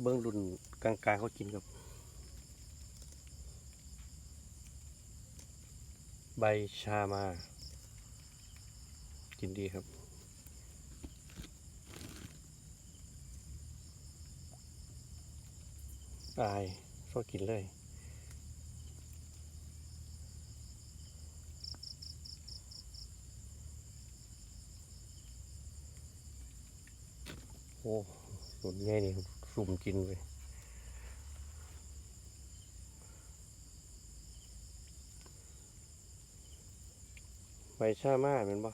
เบื้องรุ่นกลางๆเขากินกับ ใบชามา กินดีครับอายก็กินเลยโอ้หลุดง่ายนี่ สุ่มกินเลยใบชามาเป็นปะ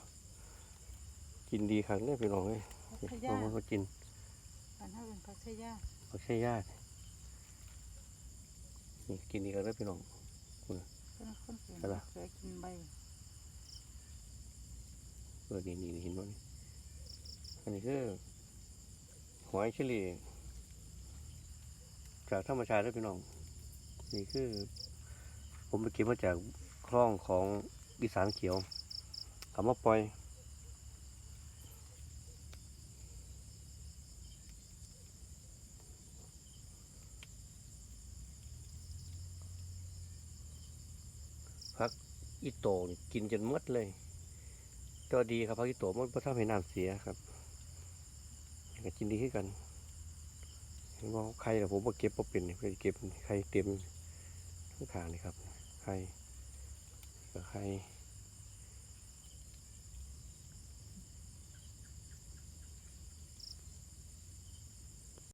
กินดีครั้งเลยพี่น้องเลยพัทน้ยาองเขากินบ้านเฮาเป็นพัทยาเขาใช่ญาตินี่กินดีกันเลยพี่น้องเป็นคนเกิดอะไรเคยกินใบเออนี่นี่นี่เห็นไหมอันนี้คือหอยเชอรี่ จากธรรมชาติเลยพี่น้อง นี่คือ ผมไปเก็บมาจากคลองของอีสานเขียวเอามาปล่อยพักอีโตกินจนมดเลยตัวดีครับพักอีโตมันเพราะทำให้น้ำเสียครับกินดีขึ้นกัน เห็นว่าไข่แต่ผมว่าเก็บว่าเป็นนี่ไปเก็บไข่เต็มข้างทางนี่ครับไข่ก็ไข่